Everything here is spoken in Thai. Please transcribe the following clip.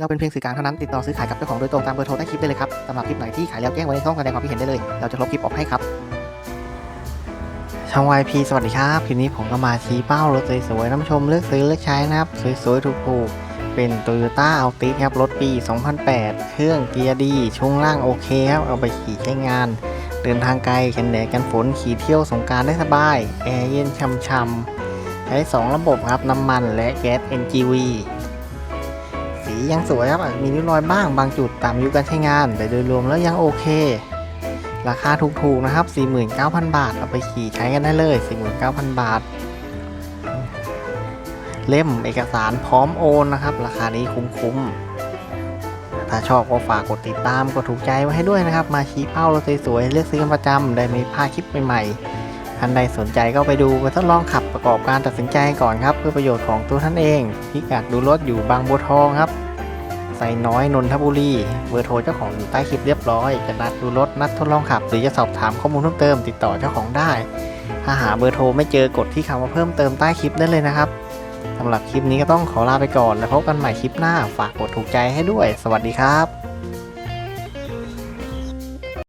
เราเป็นเพียงสื่อกลางเท่านั้นติดต่อซื้อขายกับเจ้าของโดยตรงตามเบอร์โทรใต้คลิปได้เลยครับสำหรับคลิปไหนที่ขายแล้วแจ้งไว้ในช่องแสดงความคิดเห็นได้เลย เราจะลบคลิปออกให้ครับช่อง YP สวัสดีครับคลิปนี้ผมก็มาชี้เป้ารถสวยๆน้ำชมเลือกซื้อเลือกใช้นะครับสวยๆถูกๆเป็น Toyota Altis ครับรถปี 2008 เครื่องเกียร์ดีช่วงล่างโอเคครับเอาไปขี่ใช้งาน เดินทางไกลกันแดดกันฝนขี่เที่ยวสงการได้สบายแอร์เย็นช่ำๆใช้ 2 ระบบครับน้ำมันและแก๊ส NGV สี ยังสวยครับมีริ้วรอยบ้างบางจุดตามอายุการใช้งานแต่โดยรวมแล้วยังโอเค ราคาถูกๆนะครับ 49,000 บาท เอาไปขี่ใช้กันได้เลย 49,000 บาท เล่มเอกสารพร้อมโอนนะครับ ราคานี้คุ้มๆ ถ้าชอบก็ฝากกดติดตามกดถูกใจไว้ให้ด้วยนะครับ มาชี้เป้ารถสวยๆเลือกซื้อกันประจำได้ไม่พลาดคลิปใหม่ๆท่านใดสนใจก็ไปดูไปทดลองขับประกอบการตัดสินใจก่อนครับ เพื่อประโยชน์ของตัวท่านเองพิกัดดูรถอยู่บางบัวทองครับ ไซน้อยนนทบุรี เบอร์โทรเจ้าของอยู่ใต้คลิปเรียบร้อย จะนัดดูรถนัดทดลองขับ หรือจะสอบถามข้อมูลเพิ่มเติมติดต่อเจ้าของได้ ถ้าหาเบอร์โทรไม่เจอกดที่คำว่าเพิ่มเติมใต้คลิปได้เลยนะครับสำหรับคลิปนี้ก็ต้องขอลาไปก่อน แล้วพบกันใหม่คลิปหน้า ฝากกดถูกใจให้ด้วย สวัสดีครับ